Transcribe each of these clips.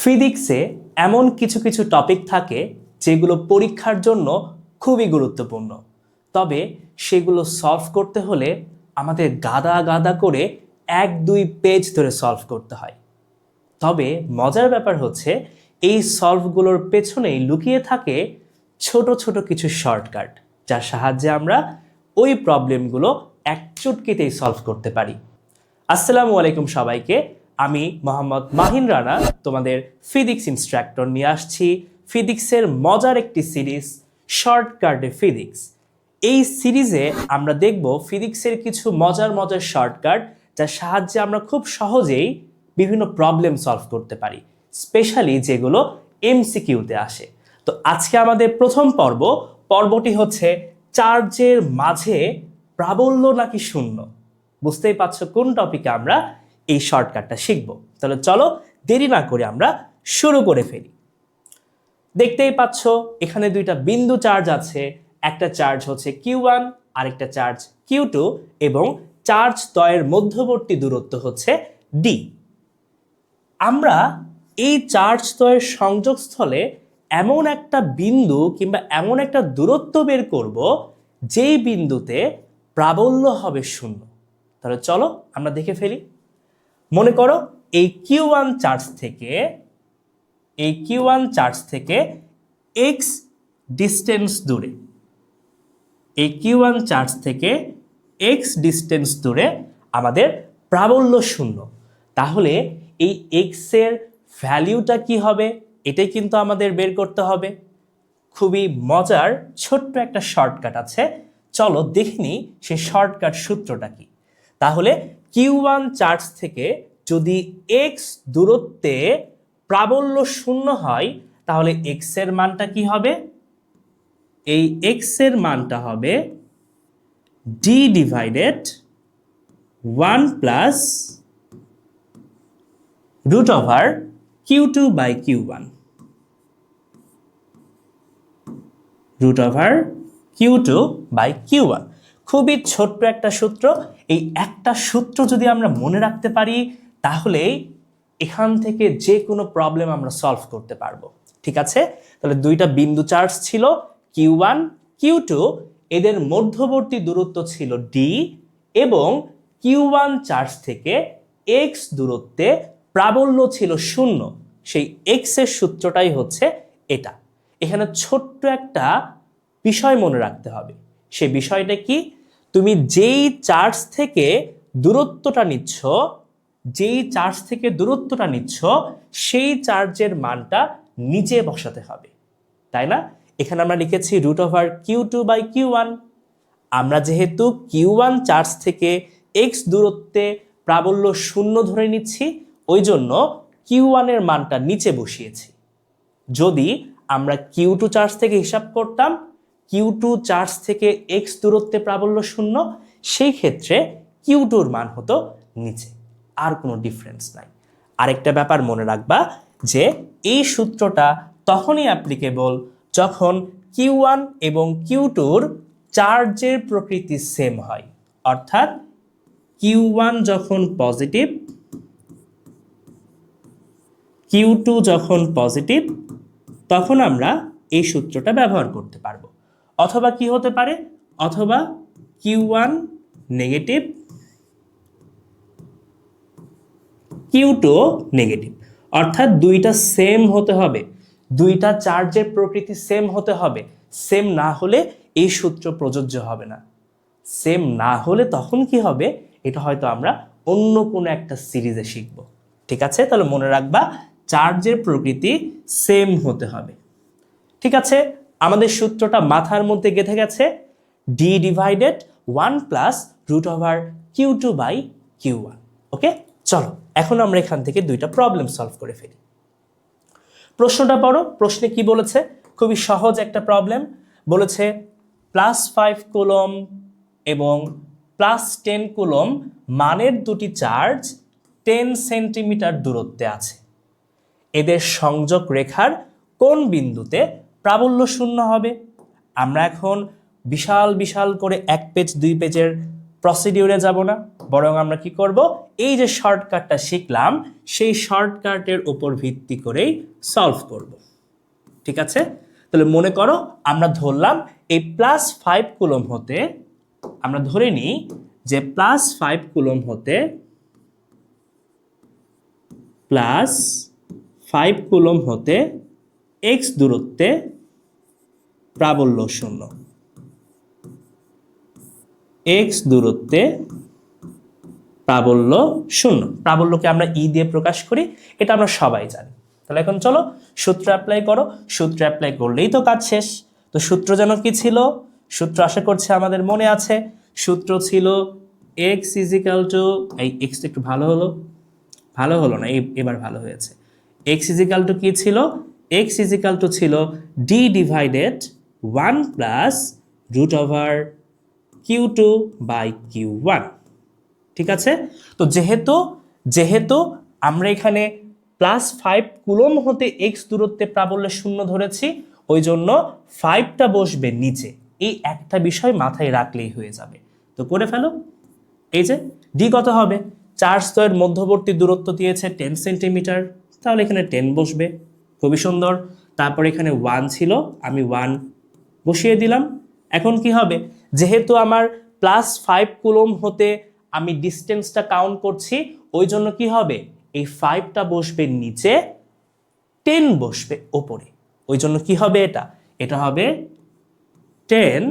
ফিজিক্সে এমন কিছু কিছু টপিক থাকে যেগুলো পরীক্ষার জন্য খুবই গুরুত্বপূর্ণ। তবে সেগুলো সলভ করতে হলে আমাদের গাদা গাদা করে এক দুই পেজ ধরে সলভ করতে হয়। তবে মজার ব্যাপার হচ্ছে এই সলভগুলোর পেছনেই লুকিয়ে থাকে ছোট ছোট কিছু শর্টকাট যার সাহায্যে আমরা ওই প্রবলেমগুলো এক চুটকিতেই সলভ করতে পারি। আসসালামু আলাইকুম সবাইকে আমি মোহাম্মদ মাহিন রানা তোমাদের ফিজিক্স ইনস্ট্রাক্টর নিয়ে আসছি। ফিজিক্সের মজার একটি সিরিজ, শর্টকাটে ফিজিক্স। এই সিরিজে আমরা দেখব ফিজিক্সের কিছু মজার মজার শর্টকাট, যার সাহায্যে আমরা খুব সহজেই বিভিন্ন প্রবলেম সলভ করতে পারি স্পেশালি যেগুলো এমসিকিউতে আসে। তো আজকে আমাদের প্রথম পর্ব, পর্বটি হচ্ছে চার্জের মাঝে প্রাবল্য নাকি শূন্য? বুঝতেই পারছ কোন টপিকে আমরা এই শর্টকাটটা শিখব। তাহলে চলো দেরি না করে আমরা শুরু করে ফেলি। দেখতেই পাচ্ছ, এখানে দুইটা বিন্দু চার্জ আছে। একটা চার্জ হচ্ছে কিউ ওয়ান আরেকটা চার্জ কিউ টু এবং চার্জ দ্বয়ের মধ্যবর্তী দূরত্ব হচ্ছে ডি আমরা এই চার্জ দ্বয়ের সংযোগস্থলে এমন একটা বিন্দু কিংবা এমন একটা দূরত্ব বের করব, যেই বিন্দুতে প্রাবল্য হবে শূন্য। তাহলে চলো আমরা দেখে ফেলি। মনে করো এই কিউ ওয়ান চার্জ থেকে, এই কিউ ওয়ান চার্জ থেকে এক্স ডিস্টেন্স দূরে, এই কিউ ওয়ান চার্জ থেকে এক্স ডিস্টেন্স দূরে আমাদের প্রাবল্য শূন্য। তাহলে এই এক্সের ভ্যালিউটা কি হবে? এটাই কিন্তু আমাদের বের করতে হবে। খুবই মজার, ছোট্ট একটা শর্টকাট আছে। চলো দেখে নিই সেই শর্টকাট সূত্রটা কি। তাহলে কিউ ওয়ান চার্জ থেকে যদি এক্স দূরত্বে প্রাবল্য শূন্য হয়, তাহলে এক্সের মানটা কি হবে? এই এক্সের মানটা হবে D divided one plus root over Q two by Q one root over Q two by Q one খুবই ছোট্ট একটা সূত্র। এই একটা সূত্র যদি আমরা মনে রাখতে পারি, তাহলে এখান থেকে যে কোনো প্রবলেম আমরা সলভ করতে পারব। ঠিক আছে? তাহলে দুইটা বিন্দু চার্জ ছিল কিউ ওয়ান কিউ টু এদের মধ্যবর্তী দূরত্ব ছিল ডি এবং কিউ ওয়ান চার্জ থেকে এক্স দূরত্বে প্রাবল্য ছিল শূন্য। সেই এক্সের সূত্রটাই হচ্ছে এটা। এখানে ছোট্ট একটা বিষয় মনে রাখতে হবে। সে বিষয়টা কি? তুমি যেই চার্জ থেকে দূরত্বটা নিচ্ছ, যেই চার্জ থেকে দূরত্বটা নিচ্ছ, সেই চার্জের মানটা নিচে বসাতে হবে। তাই না? এখানে আমরা লিখেছি root over Q two by Q one আমরা যেহেতু কিউ ওয়ান চার্জ থেকে এক্স দূরত্বে প্রাবল্য শূন্য ধরে নিচ্ছি, ওই জন্য কিউ ওয়ানের মানটা নিচে বসিয়েছি। যদি আমরা কিউ টু চার্জ থেকে হিসাব করতাম কিউ টু চার্জ থেকে এক্স দূরত্বে প্রাবল্য শূন্য, সেই ক্ষেত্রে কিউ টুর মান হতো নিচে। আর কোনো ডিফারেন্স নাই। আরেকটা ব্যাপার মনে রাখবা যে, এই সূত্রটা তখনই অ্যাপ্লিকেবল যখন কিউ ওয়ান এবং কিউ টুর চার্জের প্রকৃতি সেম হয়। অর্থাৎ কিউ ওয়ান যখন পজিটিভ কিউ টু যখন পজিটিভ তখন আমরা এই সূত্রটা ব্যবহার করতে পারব। অথবা কি হতে পারে? অথবা Q one negative Q two negative অর্থাৎ দুইটা সেম হতে হবে। দুইটা চার্জের প্রকৃতি সেম হতে হবে। সেম না হলে এই সূত্র প্রযোজ্য হবে না। সেম না হলে তখন কি হবে? এটা হয়তো আমরা অন্য কোনো একটা সিরিজে শিখব। ঠিক আছে? তাহলে মনে রাখবা চার্জের প্রকৃতি সেম হতে হবে। ঠিক আছে? আমাদের সূত্রটা মাথার মধ্যে গেঁথে গেছে D divided one plus root over Q two by Q one okay চলো, এখন আমরা এখান থেকে দুইটা প্রবলেম সলভ করে ফেলি। প্রশ্নটা পড়ো, প্রশ্নে কি বলেছে? খুবই সহজ একটা প্রবলেম বলেছে প্লাস ফাইভ কুলম এবং প্লাস টেন কুলম মানের দুটি চার্জ টেন সেন্টিমিটার দূরত্বে আছে। এদের সংযোগ রেখার কোন বিন্দুতে প্রাবল্য শূন্য হবে। আমরা এখন বিশাল বিশাল করে এক পেজ দুই পেজের প্রসিডিউরে যাব না। বরং আমরা কি করব? এই যে শর্টকাটটা শিখলাম, সেই শর্টকাটের উপর ভিত্তি করেই সলভ করব। ঠিক আছে? তাহলে মনে করো আমরা ধরলাম এই প্লাস ফাইভ কুলম হতে, আমরা ধরে নিই যে প্লাস ফাইভ কুলম হতে প্লাস ফাইভ কুলম হতে এক্স দূরত্বে প্রাবল্য শূন্য। এক্স দূরত্বে প্রাবল্য শূন্য। প্রাবল্যকে আমরা ই দিয়ে প্রকাশ করি, এটা আমরা সবাই জানি। তাহলে এখন চলো সূত্র অ্যাপ্লাই করো। সূত্র অ্যাপ্লাই করলেই তো কাজ শেষ। তো সূত্র যেন কি ছিল? সূত্র আশা করছে আমাদের মনে আছে। সূত্র ছিল এক্স ইজিক্যাল টু এই এক্সটা একটু ভালো হলো। ভালো হলো না এবার ভালো হয়েছে। এক্স ইজিক্যাল টু কি ছিল? এক্স ইজিক্যাল টু ছিল D divided one plus root over Q two by Q one ঠিক আছে? তো যেহেতু যেহেতু আমরা এখানে প্লাস ফাইভ কুলম হতে এক্স দূরত্বে প্রাবল্যে শূন্য ধরেছি, ওই জন্য ফাইভটা বসবে নিচে। এই একটা বিষয় মাথায় রাখলেই হয়ে যাবে। তো করে ফেলো। এই যে ডি কত হবে? চার স্তরের মধ্যবর্তী দূরত্ব দিয়েছে টেন সেন্টিমিটার তাহলে এখানে টেন বসবে। খুবই সুন্দর। তারপর এখানে ওয়ান ছিল, আমি ওয়ান বসিয়ে দিলাম। এখন কি হবে? যেহেতু আমার প্লাস ফাইভ কুলম হতে আমি ডিস্টেন্সটা কাউন্ট করছি, ওই জন্য কি হবে? এই ফাইভটা বসবে নিচে টেন বসবে ওপরে। ওই জন্য কি হবে এটা? এটা হবে টেন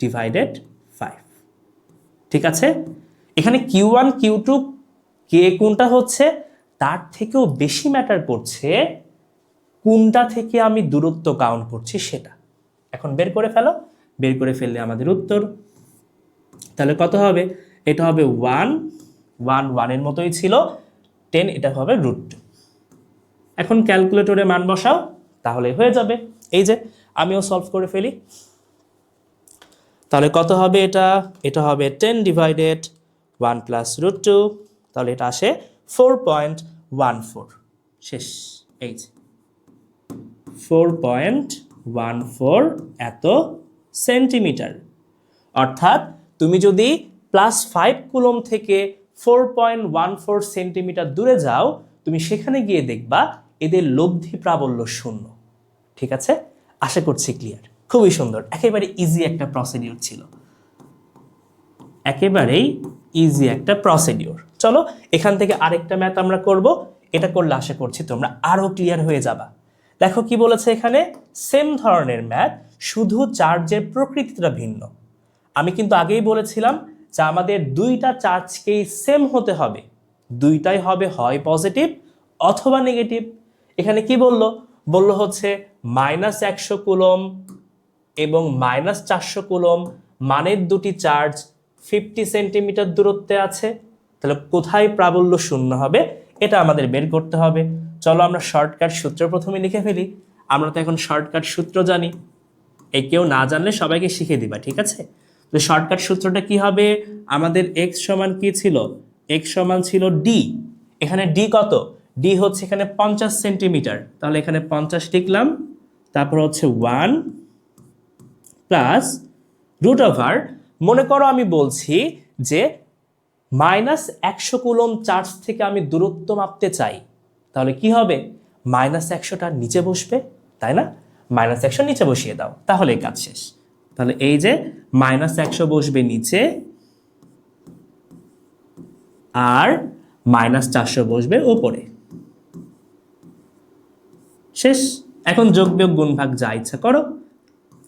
ডিভাইডেড ফাইভ ঠিক আছে? এখানে কিউ ওয়ান কিউ টু কে কোনটা হচ্ছে? তার থেকেও বেশি ম্যাটার করছে কোনটা থেকে আমি দূরত্ব কাউন্ট করছি সেটা। এখন বের করে ফেলো, বের করে ফেললে আমাদের উত্তর। তাহলে কত হবে? এটা হবে ওয়ান ওয়ান ওয়ানের মতোই ছিল। টেন এটা হবে রুট টু এখন ক্যালকুলেটরে মান বসাও, তাহলে হয়ে যাবে। এই যে, আমিও সলভ করে ফেলি। তাহলে কত হবে এটা? এটা হবে ten divided one plus root two তাহলে এটা আসে ফোর পয়েন্ট ওয়ান ফোর শেষ। এই যে। ফোর পয়েন্ট ওয়ান ফোর এত সেন্টিমিটার অর্থাৎ তুমি যদি প্লাস ফাইভ কুলম থেকে four point one four centimetre দূরে যাও, তুমি সেখানে গিয়ে দেখবা এদের লব্ধি প্রাবল্য শূন্য। ঠিক আছে? আশা করছি ক্লিয়ার খুবই সুন্দর। একেবারে ইজি একটা প্রসিডিউর ছিল। একেবারেই ইজি একটা প্রসিডিউর চলো, এখান থেকে আরেকটা ম্যাথ আমরা করব। এটা করলে আশা করছি তোমরা আরও ক্লিয়ার হয়ে যাবা। দেখো কি বলেছে এখানে? সেম ধরনের ম্যাথ শুধু চার্জের প্রকৃতিটা ভিন্ন। আমি কিন্তু আগেই বলেছিলাম যে আমাদের দুইটা চার্জকেই সেম হতে হবে। দুইটাই হবে হয় পজিটিভ অথবা নেগেটিভ এখানে কি বলল? বলল হচ্ছে মাইনাস একশো কুলম এবং মাইনাস চারশো কুলম মানের দুটি চার্জ ফিফটি সেন্টিমিটার দূরত্বে আছে। তাহলে কোথায় প্রাবল্য শূন্য হবে? এটা আমাদের বের করতে হবে। চলো আমরা শর্টকাট সূত্র প্রথমে লিখে ফেলি। আমরা তো এখন শর্টকাট সূত্র জানি। এই কেউ না জানলে সবাইকে শিখে দিবা, ঠিক আছে? তো শর্টকাট সূত্রটা কি হবে? আমাদের এক্স সমান কি ছিল? এক্স সমান ছিল ডি এখানে ডি কত? ডি হচ্ছে এখানে পঞ্চাশ সেন্টিমিটার। তাহলে এখানে পঞ্চাশ লিখলাম। তারপর হচ্ছে ওয়ান প্লাস রুট ওভার মনে করো আমি বলছি যে মাইনাস একশো কুলম চার্জ থেকে আমি দূরত্ব মাপতে চাই। তাহলে কি হবে? মাইনাস একশোটা নিচে বসবে, তাই না? মাইনাস একশো নিচে বসিয়ে দাও, তাহলে কাজ শেষ। তাহলে এই যে মাইনাস একশো বসবে নিচে, আর মাইনাস চারশো বসবে ওপরে শেষ। এখন যোগ বিয়োগ গুণ ভাগ যা ইচ্ছা করো।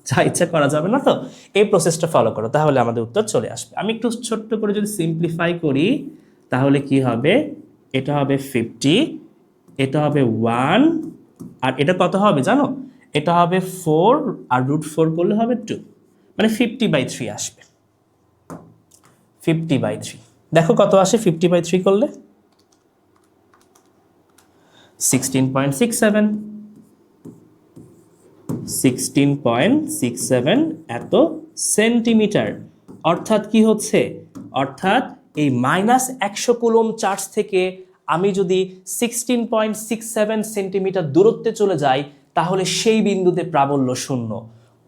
যা ইচ্ছা করা যাবে না তো? এই প্রসেসটা ফলো করো, তাহলে আমাদের উত্তর চলে আসবে। আমি একটু ছোট্ট করে যদি সিম্পলিফাই করি, তাহলে কি হবে? এটা হবে ফিফটি এটা হবে ওয়ান আর এটা কত হবে জানো? এটা হবে ফোর আর রুট ফোর করলে হবে টু মানে ফিফটি বাই থ্রি আসবে। ফিফটি বাই থ্রি দেখো কত আসে ফিফটি বাই থ্রি করলে? Sixteen point six seven sixteen point six seven এত সেন্টিমিটার অর্থাৎ কি হচ্ছে? অর্থাৎ এই মাইনাস একশো কুলম চার্জ থেকে আমি যদি sixteen point six seven centimetre দূরত্বে চলে যাই, তাহলে সেই বিন্দুতে প্রাবল্য শূন্য।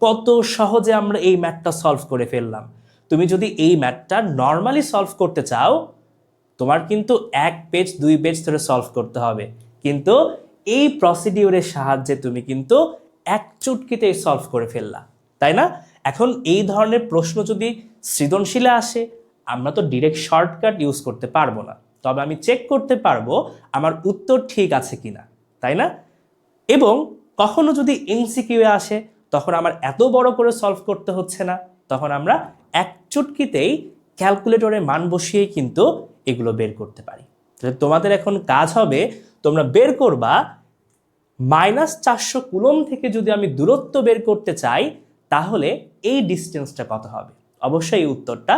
কত সহজে আমরা এই ম্যাথটা সলভ করে ফেললাম। তুমি যদি এই ম্যাথটা নর্মালি সলভ করতে চাও, তোমার কিন্তু এক পেজ দুই পেজ ধরে সলভ করতে হবে। কিন্তু এই প্রসিডিউরের সাহায্যে তুমি কিন্তু এক চুটকিতেই সলভ করে ফেললা, তাই না? এখন এই ধরনের প্রশ্ন যদি সৃজনশীলে আসে, আমরা তো ডিরেক্ট শর্টকাট ইউজ করতে পারব না। তবে আমি চেক করতে পারব আমার উত্তর ঠিক আছে কিনা, তাই না? এবং কখনো যদি এমসিকিউ আসে, তখন আমার এত বড় করে সলভ করতে হচ্ছে না, তখন আমরা এক চুটকিতেই ক্যালকুলেটরে মান বসিয়েই কিন্তু এগুলো বের করতে পারি। তাহলে তোমাদের এখন কাজ হবে, তোমরা বের করবা মাইনাস চারশো কুলম থেকে যদি আমি দূরত্ব বের করতে চাই, তাহলে এই ডিস্টেন্সটা কত হবে? অবশ্যই এই উত্তরটা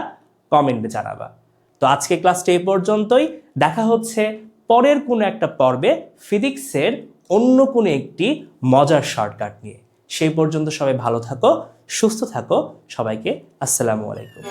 কমেন্টে জানাবা। তো আজকে ক্লাসটা এই পর্যন্তই। দেখা হচ্ছে পরের কোনো একটা পর্বে ফিজিক্সের অন্য কোনো একটি মজার শর্টকাট নিয়ে। সেই পর্যন্ত সবাই ভালো থাকো, সুস্থ থাকো। সবাইকে আসসালামু আলাইকুম।